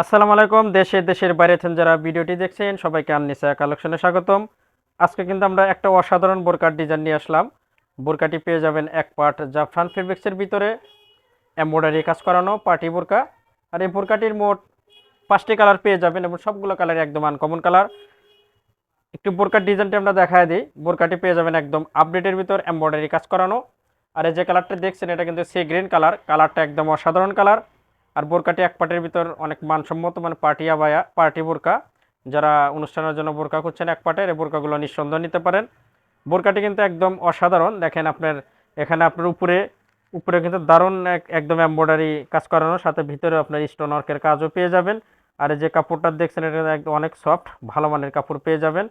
আসসালামু আলাইকুম, দেশে দেশের বাইরে থেকে যারা ভিডিওটি দেখছেন, সবাইকে আননিসা কালেকশনে স্বাগতম। আজকে কিন্তু আমরা একটা অসাধারণ বোরকার ডিজাইন নিয়ে আসলাম। বোরকাটি পেয়ে যাবেন এক পার্ট জাফরান ফেব্রিক্সের ভিতরে, এমব্রয়ডারি কাজ করানো পার্টি বোরকা। আর এই বোরকাটির মোট পাঁচটি কালার পেয়ে যাবেন এবং সবগুলো কালার একদম আনকমন কালার। একটু বোরকার ডিজাইনটি আমরা দেখায় দিই। বোরকাটি পেয়ে যাবেন একদম আপডেটের ভিতর, এমব্রয়ডারি কাজ করানো। আর এই যে কালারটা দেখছেন, এটা কিন্তু সে গ্রিন কালার কালারটা একদম অসাধারণ কালার আর বোরকাটি এক পাটের ভিতর অনেক মানসম্মত মানে পার্টি আবায়া, পার্টি বোরকা। যারা অনুষ্ঠানের জন্য বোরকা করছেন এক পাটের এই বোরকাগুলো নিঃসন্দেহ নিতে পারেন। বোরকাটি কিন্তু একদম অসাধারণ। দেখেন আপনার, এখানে আপনার উপরে উপরে কিন্তু দারুণ এক, একদম এম্ব্রয়ডারি কাজ করানো, সাথে ভিতরে আপনার স্টোন ওয়ার্কের কাজও পেয়ে যাবেন। আর যে কাপড়টা দেখছেন, এটা একদম অনেক সফট ভালো মানের কাপড় পেয়ে যাবেন।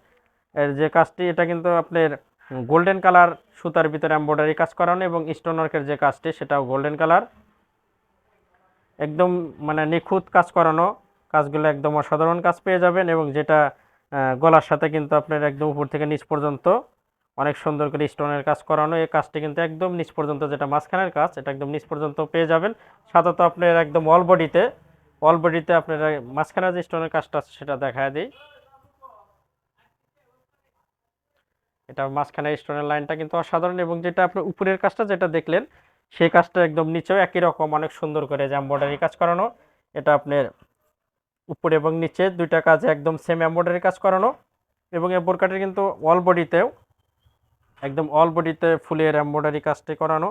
এর যে কাজটি, এটা কিন্তু আপনার গোল্ডেন কালার সুতার ভিতরে এম্ব্রয়ডারি কাজ করানো এবং স্টোন ওয়ার্কের যে কাজটি, সেটাও গোল্ডেন কালার একদম মানে নিখুঁত কাজ করানো কাজগুলো একদম অসাধারণ কাজ পেয়ে যাবেন এবং যেটা গলার সাথে কিন্তু আপনার একদম উপর থেকে নিচ পর্যন্ত অনেক সুন্দর করে স্টোনের কাজ করানো, এই কাজটি কিন্তু একদম নিচ পর্যন্ত যেটা মাঝখানের কাজ, এটা একদম নিচ পর্যন্ত পেয়ে যাবেন। সাথে তো আপনার একদম অল বডিতে অল বডিতে আপনার মাঝখানের যে স্টোনের কাজটা আছে সেটা দেখা দিই। এটা মাঝখানে স্টোনের লাইনটা কিন্তু অসাধারণ এবং যেটা আপনার উপরের কাজটা যেটা দেখলেন সেই কাজটা একদম নিচেও একই রকম, অনেক সুন্দর করে যে এম্ব্রয়ডারি কাজ করানো। এটা আপনার উপরে এবং নিচে দুইটা কাজে একদম সেম এম্ব্রয়ডারি কাজ করানো। এবং এই বোরকাটির কিন্তু অল বডিতেও একদম অল বডিতে ফুলের এম্ব্রয়ডারি কাজটি করানো।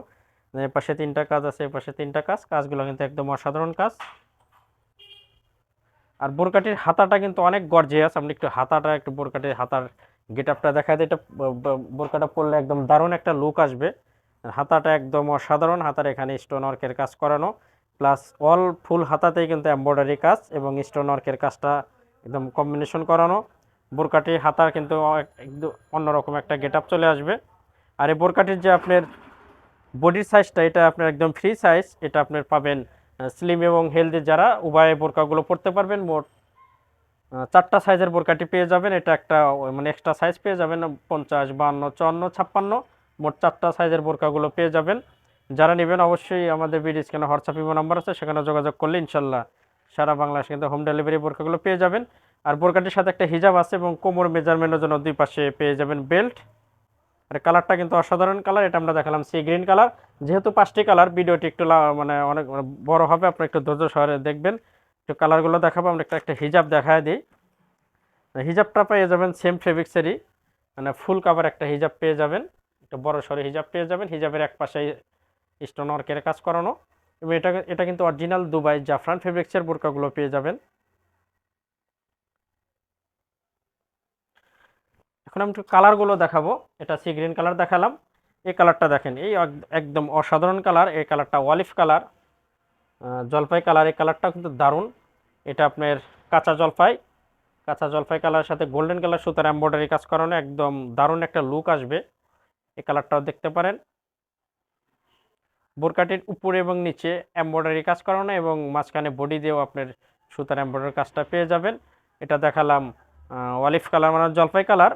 পাশে তিনটা কাজ আছে পাশে তিনটা কাজ, কাজগুলো কিন্তু একদম অসাধারণ কাজ। আর বোরকাটির হাতাটা কিন্তু অনেক গর্জিয়াস আপনি একটু হাতাটা, একটু বোরকাটির হাতার গেট আপটা দেখা যায় এটা বোরকাটা পরলে একদম দারুণ একটা লুক আসবে। হাতাটা একদম অসাধারণ, হাতার এখানে স্টোন ওয়ার্কের কাজ করানো। প্লাস অল ফুল হাতাতেই কিন্তু এম্ব্রয়ডারি কাজ এবং স্টোন ওয়ার্কের কাজটা একদম কম্বিনেশন করানো। বোরকাটি, হাতার কিন্তু একদম অন্যরকম একটা গেট চলে আসবে। আর এই বোরকাটির যে আপনার বডির সাইজটা এটা আপনার একদম ফ্রি সাইজ এটা আপনার পাবেন স্লিম এবং হেলদি যারা, উভয় বোরকাগুলো পরতে পারবেন। মোট চারটা সাইজের বোরকাটি পেয়ে যাবেন। এটা একটা মানে এক্সট্রা সাইজ পেয়ে যাবেন, পঞ্চাশ, বান্ন, চুয়ান্ন, ছাপ্পান্ন। মোট চারটা সাইজের বোরকাগুলো পেয়ে যাবেন। যারা নেবেন অবশ্যই আমাদের বিডি স্ক্যানে হোয়াটসঅ্যাপ, ইমো নাম্বার আছে, সেখানে যোগাযোগ করলে ইনশাল্লাহ সারা বাংলাদেশে কিন্তু হোম ডেলিভারি বোরকাগুলো পেয়ে যাবেন। আর বোরকাটির সাথে একটা হিজাব আছে এবং কোমর মেজারমেন্টের জন্য দুই পাশে পেয়ে যাবেন বেল্ট আর কালারটা কিন্তু অসাধারণ কালার এটা আমরা দেখালাম সি গ্রিন কালার যেহেতু পাঁচটি কালার ভিডিওটি একটু মানে অনেক মানে বড় হবে আপনি একটু ধৈর্য সহকারে দেখবেন। একটু কালারগুলো দেখাবো, আমরা একটা একটা হিজাব দেখায় দিই। হিজাবটা পেয়ে যাবেন সেম ফেব্রিক্সেরই মানে ফুল কাভার একটা হিজাব পেয়ে যাবেন। একটা বড় সড়ো হিজাব পেয়ে যাবেন, হিজাবের এক পাশে স্টোন ওয়ার্কের কাজ করানো। এবং এটা এটা কিন্তু অরিজিনাল দুবাই জাফরান ফেব্রিক্সের বোরকাগুলো পেয়ে যাবেন। এখন আমি একটু কালারগুলো দেখাবো। এটা সি গ্রিন কালার দেখালাম। এই কালারটা দেখেন, এই একদম অসাধারণ কালার এই কালারটা ওয়ালিফ কালার জলপাই কালার এই কালারটা কিন্তু দারুণ। এটা আপনার কাঁচা জলপাই কাঁচা জলপাই কালারের সাথে গোল্ডেন কালার সুতার এম্ব্রয়ডারি কাজ করানো, একদম দারুণ একটা লুক আসবে। এই কালারটাও দেখতে পারেন। বোরকাটির উপরে এবং নিচে এম্ব্রয়ডারি কাজ করানো এবং মাঝখানে বডি দিয়েও আপনার সুতার এম্ব্রয়ডারি কাজটা পেয়ে যাবেন। এটা দেখালাম অলিভ কালার মানে জলপাই কালার।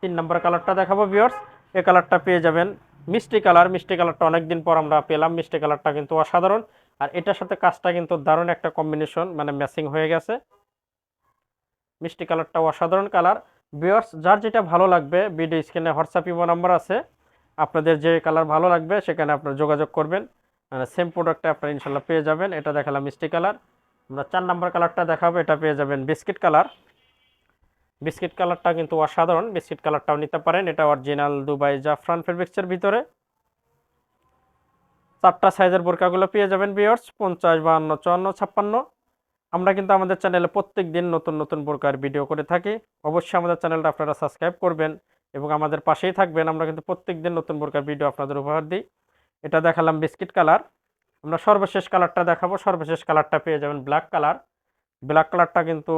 তিন নম্বর কালারটা দেখাবো ভিউয়ার্স এ কালারটা পেয়ে যাবেন মিষ্টি কালার। মিষ্টি কালারটা অনেকদিন পর আমরা পেলাম। মিষ্টি কালারটা কিন্তু অসাধারণ। আর এটার সাথে কাজটা কিন্তু দারুণ একটা কম্বিনেশন মানে ম্যাচিং হয়ে গেছে। মিষ্টি কালারটা অসাধারণ কালার। ভিউয়ার্স যার যেটা ভালো লাগবে ভিডিও স্ক্রিনে হোয়াটসঅ্যাপ ইমো নাম্বার আছে। আপনাদের যে কালার ভালো লাগবে, সেখানে আপনারা যোগাযোগ করবেন। সেম প্রোডাক্টটা আপনারা ইনশাল্লাহ পেয়ে যাবেন। এটা দেখালাম মিষ্টি কালার আমরা চার নাম্বার কালারটা দেখাবো, এটা পেয়ে যাবেন বিস্কিট কালার বিস্কিট কালারটা কিন্তু অসাধারণ। বিস্কিট কালারটাও নিতে পারেন। এটা অরিজিনাল দুবাই জাফরান ফেব্রিক্সের ভিতরে। চারটা সাইজের বোরকাগুলো পেয়ে যাবেন বিয়ার্স পঞ্চাশ, বাহান্ন, চুয়ান্ন, ছাপ্পান্ন। আমরা কিন্তু আমাদের চ্যানেলে প্রত্যেক দিন নতুন নতুন প্রকার ভিডিও করে থাকি। অবশ্যই আমাদের চ্যানেলটা আপনারা সাবস্ক্রাইব করবেন এবং আমাদের পাশেই থাকবেন। আমরা কিন্তু প্রত্যেক দিন নতুন প্রকার ভিডিও আপনাদের উপহার দিই। এটা দেখালাম বিস্কিট কালার। আমরা সর্বশেষ কালারটা দেখাবো। সর্বশেষ কালারটা পেয়ে যাবেন ব্ল্যাক কালার। ব্ল্যাক কালারটা কিন্তু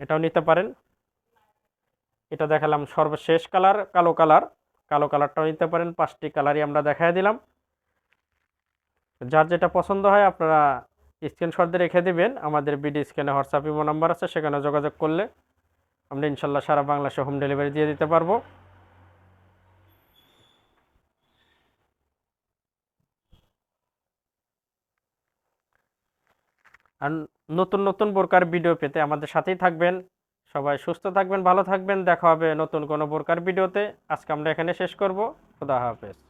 এটাও নিতে পারেন। এটা দেখালাম সর্বশেষ কালার, কালো কালার। কালো কালারটাও নিতে পারেন। পাঁচটি কালারই আমরা দেখাই দিলাম। যার যেটা পছন্দ হয় আপনারা স্ক্রিনশট দিয়ে রেখে দিবেন। আমাদের বিডি স্ক্যানে হোয়াটসঅ্যাপ, ইমো নাম্বার আছে, সেখানে যোগাযোগ করলে আমরা ইনশাল্লাহ সারা বাংলাদেশে হোম ডেলিভারি দিয়ে দিতে পারব। আর নতুন নতুন বোরকার ভিডিও পেতে আমাদের সাথেই থাকবেন। সবাই সুস্থ থাকবেন, ভালো থাকবেন। দেখা হবে নতুন কোনো বোরকার ভিডিওতে। আজকে আমরা এখানে শেষ করব। খুদা হাফেজ।